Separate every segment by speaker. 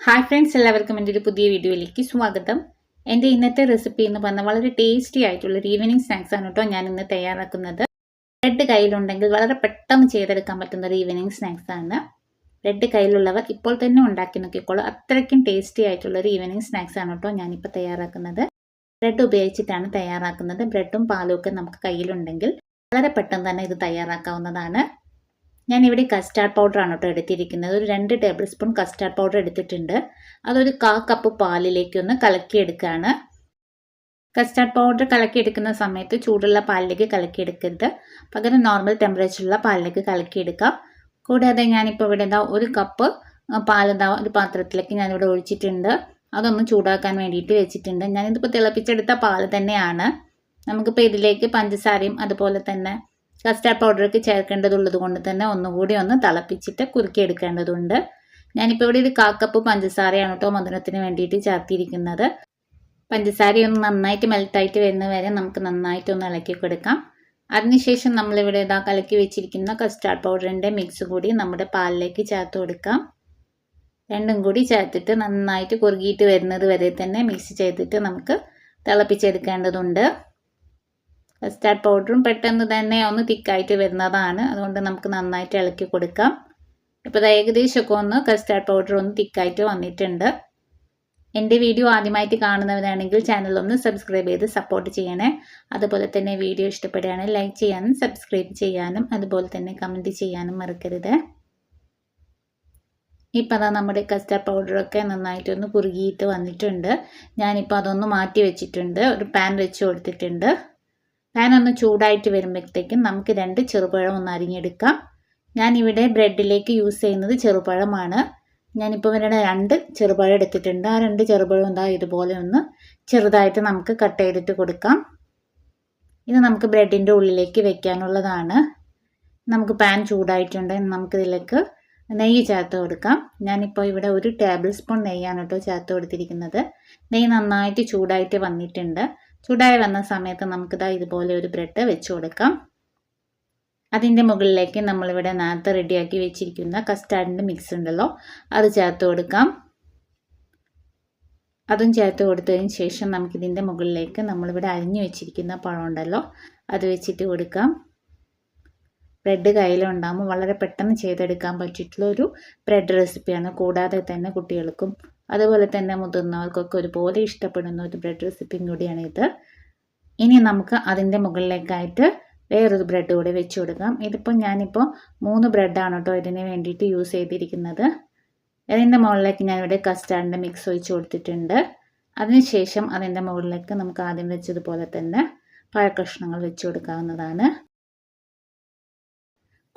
Speaker 1: Hi friends എല്ലാവർക്കും എന്റെ ഒരു പുതിയ വീഡിയോയിലേക്ക് സ്വാഗതം. എന്റെ ഇന്നത്തെ റെസിപ്പി എന്ന് പറഞ്ഞാൽ വളരെ ടേസ്റ്റി ആയിട്ടുള്ള ഒരു ഈവനിങ് സ്നാക്സ് ആണ് കേട്ടോ ഞാൻ ഇന്ന് തയ്യാറാക്കുന്നത്. ബ്രെഡ് കയ്യിലുണ്ടെങ്കിൽ വളരെ പെട്ടെന്ന് ചെയ്തെടുക്കാൻ പറ്റുന്ന ഒരു ഈവനിങ് സ്നാക്സ് ആണ്. ബ്രെഡ് കയ്യിലുള്ളവർ ഇപ്പോൾ തന്നെ ഉണ്ടാക്കി നോക്കിക്കോളൂ. അത്രയ്ക്കും ടേസ്റ്റി ആയിട്ടുള്ള ഒരു ഈവനിങ് സ്നാക്സ് ആണ് കേട്ടോ ഞാനിപ്പോൾ തയ്യാറാക്കുന്നത്. ബ്രെഡ് ഉപയോഗിച്ചിട്ടാണ് തയ്യാറാക്കുന്നത്. ബ്രെഡും പാലും ഒക്കെ നമുക്ക് കയ്യിലുണ്ടെങ്കിൽ വളരെ പെട്ടെന്ന് തന്നെ ഇത് തയ്യാറാക്കാവുന്നതാണ്. ഞാൻ ഇവിടെ കസ്റ്റാർഡ് പൗഡർ ആണ് കേട്ടോ എടുത്തിരിക്കുന്നത്. ഒരു രണ്ട് ടേബിൾ സ്പൂൺ കസ്റ്റാർഡ് പൗഡർ എടുത്തിട്ടുണ്ട്. അതൊരു കാ കപ്പ് പാലിലേക്ക് ഒന്ന് കലക്കിയെടുക്കുകയാണ് കസ്റ്റാർഡ് പൗഡർ കലക്കിയെടുക്കുന്ന സമയത്ത് ചൂടുള്ള പാലിലേക്ക് കലക്കിയെടുക്കരുത്. പകരം നോർമൽ ടെമ്പറേച്ചറുള്ള പാലിലേക്ക് കലക്കിയെടുക്കാം. കൂടാതെ ഞാനിപ്പോൾ ഇവിടെ എന്താ ഒരു കപ്പ് പാൽ ഇതാ ഒരു പാത്രത്തിലേക്ക് ഞാനിവിടെ ഒഴിച്ചിട്ടുണ്ട്. അതൊന്ന് ചൂടാക്കാൻ വേണ്ടിയിട്ട് വെച്ചിട്ടുണ്ട്. ഞാനിതിപ്പോൾ തിളപ്പിച്ചെടുത്ത പാൽ തന്നെയാണ്. നമുക്കിപ്പോൾ ഇതിലേക്ക് പഞ്ചസാരയും അതുപോലെ തന്നെ കസ്റ്റാർഡ് പൗഡറൊക്കെ ചേർക്കേണ്ടതുള്ളത് കൊണ്ട് തന്നെ ഒന്നുകൂടി ഒന്ന് തിളപ്പിച്ചിട്ട് കുറുക്കിയെടുക്കേണ്ടതുണ്ട്. ഞാനിപ്പോൾ ഇവിടെ ഒരു കാക്കപ്പ് പഞ്ചസാരയാണ് കേട്ടോ മധുരത്തിന് വേണ്ടിയിട്ട് ചേർത്തിരിക്കുന്നത്. പഞ്ചസാര ഒന്ന് നന്നായിട്ട് മെൽട്ടായിട്ട് വരുന്ന വരെ നമുക്ക് നന്നായിട്ട് ഒന്ന് ഇളക്കി കൊടുക്കാം അതിനുശേഷം നമ്മളിവിടെ ഇതാ കലക്കി വെച്ചിരിക്കുന്ന കസ്റ്റാർഡ് പൗഡറിന്റെ മിക്സ് കൂടി നമ്മുടെ പാലിലേക്ക് ചേർത്ത് കൊടുക്കാം. രണ്ടും കൂടി ചേർത്തിട്ട് നന്നായിട്ട് കുറുകിയിട്ട് വരുന്നത് വരെ തന്നെ മിക്സ് ചെയ്തിട്ട് നമുക്ക് തിളപ്പിച്ചെടുക്കേണ്ടതുണ്ട്. കസ്റ്റാർഡ് പൗഡറും പെട്ടെന്ന് തന്നെ ഒന്ന് തിക്കായിട്ട് വരുന്നതാണ്. അതുകൊണ്ട് നമുക്ക് നന്നായിട്ട് ഇളക്കി കൊടുക്കാം. ഇപ്പോൾ ഏകദേശമൊക്കെ ഒന്ന് കസ്റ്റാർഡ് പൗഡർ ഒന്ന് തിക്കായിട്ട് വന്നിട്ടുണ്ട്. എന്റെ വീഡിയോ ആദ്യമായിട്ട് കാണുന്നവരാണെങ്കിൽ ചാനൽ ഒന്ന് സബ്സ്ക്രൈബ് ചെയ്ത് സപ്പോർട്ട് ചെയ്യണേ. അതുപോലെ തന്നെ വീഡിയോ ഇഷ്ടപ്പെടുകയാണെങ്കിൽ ലൈക്ക് ചെയ്യാനും സബ്സ്ക്രൈബ് ചെയ്യാനും അതുപോലെ തന്നെ കമന്റ് ചെയ്യാനും മറക്കരുത്. ഇപ്പം അതാ നമ്മുടെ കസ്റ്റാർഡ് പൗഡറൊക്കെ നന്നായിട്ടൊന്ന് കുറുകിയിട്ട് വന്നിട്ടുണ്ട്. ഞാനിപ്പോൾ അതൊന്ന് മാറ്റി വെച്ചിട്ടുണ്ട്. ഒരു പാൻ വെച്ച് കൊടുത്തിട്ടുണ്ട്. പാൻ ഒന്ന് ചൂടായിട്ട് വരുമ്പോഴത്തേക്കും നമുക്ക് രണ്ട് ചെറുപഴം ഒന്ന് അരിഞ്ഞെടുക്കാം. ഞാനിവിടെ ബ്രെഡിലേക്ക് യൂസ് ചെയ്യുന്നത് ചെറുപഴമാണ്. ഞാനിപ്പോൾ ഇവരുടെ രണ്ട് ചെറുപഴം എടുത്തിട്ടുണ്ട്. ആ രണ്ട് ചെറുപഴം എന്താ ഇതുപോലെ ഒന്ന് ചെറുതായിട്ട് നമുക്ക് കട്ട് ചെയ്തിട്ട് കൊടുക്കാം. ഇത് നമുക്ക് ബ്രെഡിന്റെ ഉള്ളിലേക്ക് വെക്കാനുള്ളതാണ്. നമുക്ക് പാൻ ചൂടായിട്ടുണ്ട്. നമുക്കിതിലേക്ക് നെയ്യ് ചേർത്ത് കൊടുക്കാം. ഞാനിപ്പോൾ ഇവിടെ ഒരു ടേബിൾ സ്പൂൺ നെയ്യാണ് കേട്ടോ ചേർത്ത് കൊടുത്തിരിക്കുന്നത്. നെയ്യ് നന്നായിട്ട് ചൂടായിട്ട് വന്നിട്ടുണ്ട്. ചൂടായി വന്ന സമയത്ത് നമുക്കിതാ ഇതുപോലെ ഒരു ബ്രെഡ് വെച്ച് കൊടുക്കാം. അതിന്റെ മുകളിലേക്ക് നമ്മളിവിടെ നേരത്തെ റെഡിയാക്കി വെച്ചിരിക്കുന്ന കസ്റ്റാർഡിന്റെ മിക്സ് ഉണ്ടല്ലോ അത് ചേർത്ത് കൊടുക്കാം. അതും ചേർത്ത് കൊടുത്തതിന് ശേഷം നമുക്കിതിന്റെ മുകളിലേക്ക് നമ്മളിവിടെ അരിഞ്ഞു വെച്ചിരിക്കുന്ന പഴം ഉണ്ടല്ലോ അത് വെച്ചിട്ട് കൊടുക്കാം. ബ്രെഡ് കയ്യിലുണ്ടാകുമ്പോൾ വളരെ പെട്ടെന്ന് ചെയ്തെടുക്കാൻ പറ്റിയിട്ടുള്ള ഒരു ബ്രെഡ് റെസിപ്പിയാണ്. കൂടാതെ തന്നെ കുട്ടികൾക്കും അതുപോലെ തന്നെ മുതിർന്നവർക്കൊക്കെ ഒരുപോലെ ഇഷ്ടപ്പെടുന്ന ഒരു ബ്രെഡ് റെസിപ്പിയും കൂടിയാണ് ഇത്. ഇനി നമുക്ക് അതിന്റെ മുകളിലേക്കായിട്ട് വേറൊരു ബ്രെഡ് കൂടി വെച്ച് കൊടുക്കാം. ഇതിപ്പോൾ ഞാനിപ്പോൾ മൂന്ന് ബ്രെഡാണ് കേട്ടോ ഇതിന് വേണ്ടിയിട്ട് യൂസ് ചെയ്തിരിക്കുന്നത്. അതിന്റെ മുകളിലേക്ക് ഞാനിവിടെ കസ്റ്റാർഡിന്റെ മിക്സ് ഒഴിച്ച് കൊടുത്തിട്ടുണ്ട്. അതിനുശേഷം അതിന്റെ മുകളിലേക്ക് നമുക്ക് ആദ്യം വെച്ചതുപോലെ തന്നെ പഴക്കഷ്ണങ്ങൾ വെച്ച് കൊടുക്കാവുന്നതാണ്.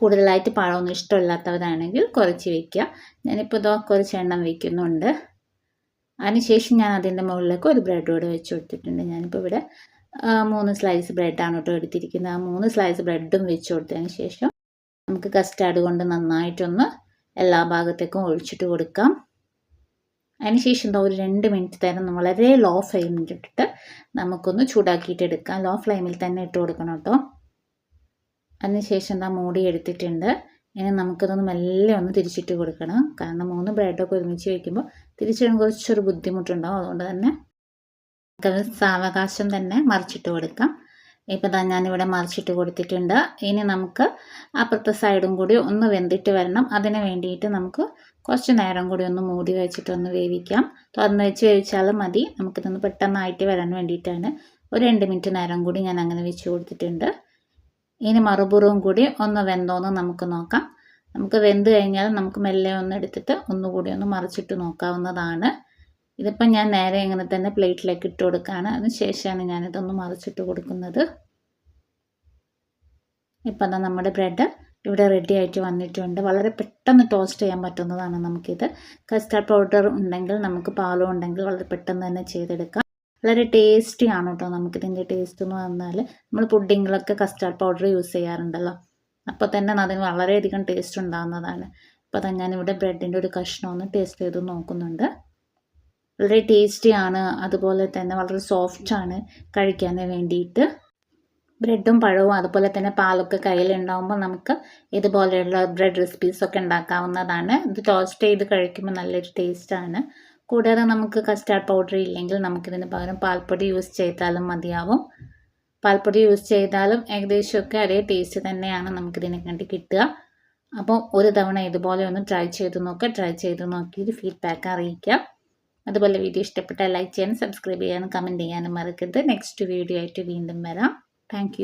Speaker 1: കൂടുതലായിട്ട് പഴമൊന്നും ഇഷ്ടമില്ലാത്തവരാണെങ്കിൽ കുറച്ച് വയ്ക്കുക ഞാനിപ്പോൾ ഇതോ കുറച്ച് എണ്ണം വയ്ക്കുന്നുണ്ട് അതിനുശേഷം ഞാൻ അതിന്റെ മുകളിലേക്ക് ഒരു ബ്രെഡ് കൂടെ വെച്ച് കൊടുത്തിട്ടുണ്ട്. ഞാനിപ്പോൾ ഇവിടെ മൂന്ന് സ്ലൈസ് ബ്രെഡാണ് കേട്ടോ എടുത്തിരിക്കുന്നത്. ആ മൂന്ന് സ്ലൈസ് ബ്രെഡും വെച്ച് കൊടുത്തതിന് ശേഷം നമുക്ക് കസ്റ്റാർഡ് കൊണ്ട് നന്നായിട്ടൊന്ന് എല്ലാ ഭാഗത്തേക്കും ഒഴിച്ചിട്ട് കൊടുക്കാം. അതിനുശേഷം എന്താ ഒരു രണ്ട് മിനിറ്റ് തരം വളരെ ലോ ഫ്ലെയിമിൽ ഇട്ടിട്ട് നമുക്കൊന്ന് ചൂടാക്കിയിട്ട് എടുക്കാം. ലോ ഫ്ലെയിമിൽ തന്നെ ഇട്ട് കൊടുക്കണം കേട്ടോ. അതിനുശേഷം എന്താ മൂടി എടുത്തിട്ടുണ്ട്. ഇനി നമുക്കിതൊന്ന് മെല്ലെ ഒന്ന് തിരിച്ചിട്ട് കൊടുക്കണം. കാരണം മൂന്ന് ബ്രെഡൊക്കെ ഒരുമിച്ച് വയ്ക്കുമ്പോൾ തിരിച്ചിടാൻ കുറച്ചൊരു ബുദ്ധിമുട്ടുണ്ടാവും. അതുകൊണ്ട് തന്നെ നമുക്കത് സാവകാശം തന്നെ മറിച്ചിട്ട് കൊടുക്കാം. ഇപ്പോൾ തന്നെ ഞാനിവിടെ മറിച്ചിട്ട് കൊടുത്തിട്ടുണ്ട്. ഇനി നമുക്ക് അപ്പുറത്തെ സൈഡും കൂടി ഒന്ന് വെന്തിട്ട് വരണം. അതിന് വേണ്ടിയിട്ട് നമുക്ക് കുറച്ച് നേരം കൂടി ഒന്ന് മൂടി വെച്ചിട്ട് ഒന്ന് വേവിക്കാം. തുറന്ന് വെച്ച് വേവിച്ചാലും മതി. നമുക്കിതൊന്ന് പെട്ടെന്നായിട്ട് വരാൻ വേണ്ടിയിട്ടാണ്. ഒരു രണ്ട് മിനിറ്റ് നേരം കൂടി ഞാൻ അങ്ങനെ വെച്ച് കൊടുത്തിട്ടുണ്ട്. ഇനി മറുപുറവും കൂടി ഒന്ന് വെന്തോന്ന് നമുക്ക് നോക്കാം. നമുക്ക് വെന്ത് കഴിഞ്ഞാൽ നമുക്ക് മെല്ലെ ഒന്ന് എടുത്തിട്ട് ഒന്നുകൂടി ഒന്ന് മറിച്ചിട്ട് നോക്കാവുന്നതാണ്. ഇതിപ്പം ഞാൻ നേരെ ഇങ്ങനെ തന്നെ പ്ലേറ്റിലേക്ക് ഇട്ട് കൊടുക്കുകയാണ്. അതിന് ശേഷമാണ് ഞാനിതൊന്ന് മറിച്ചിട്ട് കൊടുക്കുന്നത്. ഇപ്പം എന്നാൽ നമ്മുടെ ബ്രെഡ് ഇവിടെ റെഡി ആയിട്ട് വന്നിട്ടുണ്ട്. വളരെ പെട്ടെന്ന് ടോസ്റ്റ് ചെയ്യാൻ പറ്റുന്നതാണ് നമുക്കിത്. കസ്റ്റാർഡ് പൗഡർ ഉണ്ടെങ്കിൽ നമുക്ക് പാലും ഉണ്ടെങ്കിൽ വളരെ പെട്ടെന്ന് തന്നെ ചെയ്തെടുക്കാം. വളരെ ടേസ്റ്റി ആണ് കേട്ടോ നമുക്കിതിന്റെ ടേസ്റ്റ് എന്ന് പറഞ്ഞാൽ. നമ്മൾ പുഡിങ്ങിലൊക്കെ കസ്റ്റാർഡ് പൗഡർ യൂസ് ചെയ്യാറുണ്ടല്ലോ. അപ്പോൾ തന്നെ അതിന് വളരെയധികം ടേസ്റ്റ് ഉണ്ടാകുന്നതാണ് അപ്പോൾ തന്നെ ഞാനിവിടെ ബ്രെഡിന്റെ ഒരു കഷ്ണം ഒന്ന് ടേസ്റ്റ് ചെയ്ത് നോക്കുന്നുണ്ട്. വളരെ ടേസ്റ്റി ആണ്. അതുപോലെ തന്നെ വളരെ സോഫ്റ്റ് ആണ് കഴിക്കാൻ വേണ്ടിയിട്ട്. ബ്രെഡും പഴവും അതുപോലെ തന്നെ പാലൊക്കെ കയ്യിലുണ്ടാകുമ്പോൾ നമുക്ക് ഇതുപോലെയുള്ള ബ്രെഡ് റെസിപ്പീസൊക്കെ ഉണ്ടാക്കാവുന്നതാണ്. ഇത് ടോസ്റ്റ് ചെയ്ത് കഴിക്കുമ്പോൾ നല്ലൊരു ടേസ്റ്റാണ് കൂടാതെ നമുക്ക് കസ്റ്റാർഡ് പൗഡർ ഇല്ലെങ്കിൽ നമുക്കിതിന് പകരം പാൽപ്പൊടി യൂസ് ചെയ്താലും മതിയാവും. പാൽപ്പൊടി യൂസ് ചെയ്താലും ഏകദേശമൊക്കെ അതേ ടേസ്റ്റ് തന്നെയാണ് നമുക്കിതിനെ കണ്ടി കിട്ടുക. അപ്പോൾ ഒരു തവണ ഇതുപോലെ ഒന്ന് ട്രൈ ചെയ്ത് നോക്കുക. ട്രൈ ചെയ്ത് നോക്കിയിട്ട് ഫീഡ്ബാക്ക് അറിയിക്കുക. അതുപോലെ വീഡിയോ ഇഷ്ടപ്പെട്ടാൽ ലൈക്ക് ചെയ്യാനും സബ്സ്ക്രൈബ് ചെയ്യാനും മറക്കരുത്. നെക്സ്റ്റ് വീഡിയോ ആയിട്ട് വീണ്ടും വരാം. താങ്ക്